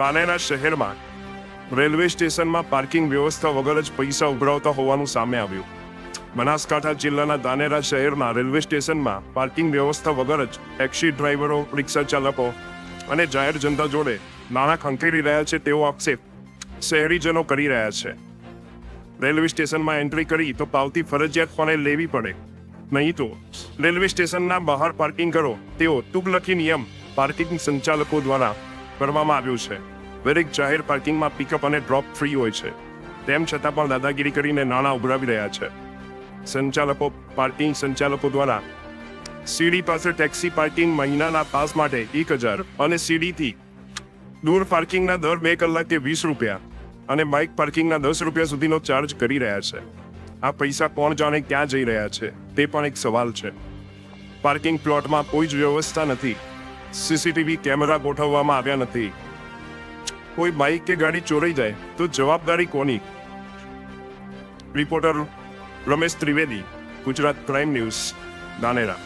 કાનેરા શહેરમાં રેલવે સ્ટેશનમાં પાર્કિંગ વ્યવસ્થા વગર જ પૈસા ઉભરાવતા હોવાનું સામે આવ્યું. બનાસકાંઠા જિલ્લાના દાનેરા શહેરના રેલવે સ્ટેશનમાં પાર્કિંગ વ્યવસ્થા વગર જ ટેક્સી ડ્રાઈવરો, રિક્ષા ચાલકો અને જાહેર જનતા જોડે નાણાં ખંખેરી રહ્યા છે તેવો આક્ષેપ શહેરીજનો કરી રહ્યા છે. રેલવે સ્ટેશનમાં એન્ટ્રી કરી તો પાવતી ફરજિયાતપણે લેવી પડે. નહીં તો રેલવે સ્ટેશનના બહાર પાર્કિંગ કરો તેવો તુગલકી નિયમ પાર્કિંગ સંચાલકો દ્વારા કરવામાં આવ્યું છે. દરેક જાહેર પાર્કિંગમાં પિકઅપ અને ડ્રોપ ફ્રી હોય છે. તેમ છતાં પણ દાદાગીરી કરીને નાણાં ઉભરાવી રહ્યા છે. સંચાલકો, પાર્કિંગ સંચાલકો દ્વારા સીડી પાસે ટેક્સી પાર્કિંગ મહિનાના પાસ માટે એક હજાર અને સીડીથી દૂર પાર્કિંગના દર બે કલાકે વીસ રૂપિયા અને બાઇક પાર્કિંગના દસ રૂપિયા સુધીનો ચાર્જ કરી રહ્યા છે. આ પૈસા કોણ જાણે ક્યાં જઈ રહ્યા છે, તે પણ એક સવાલ છે. પાર્કિંગ પ્લોટમાં કોઈ જ વ્યવસ્થા નથી. સીસીટીવી કેમેરા ગોઠવવામાં આવ્યા નથી. કોઈ બાઇક કે ગાડી ચોરાઈ જાય તો જવાબદારી કોની? Reporter Ramesh Trivedi, Gujarat crime news દાનેરા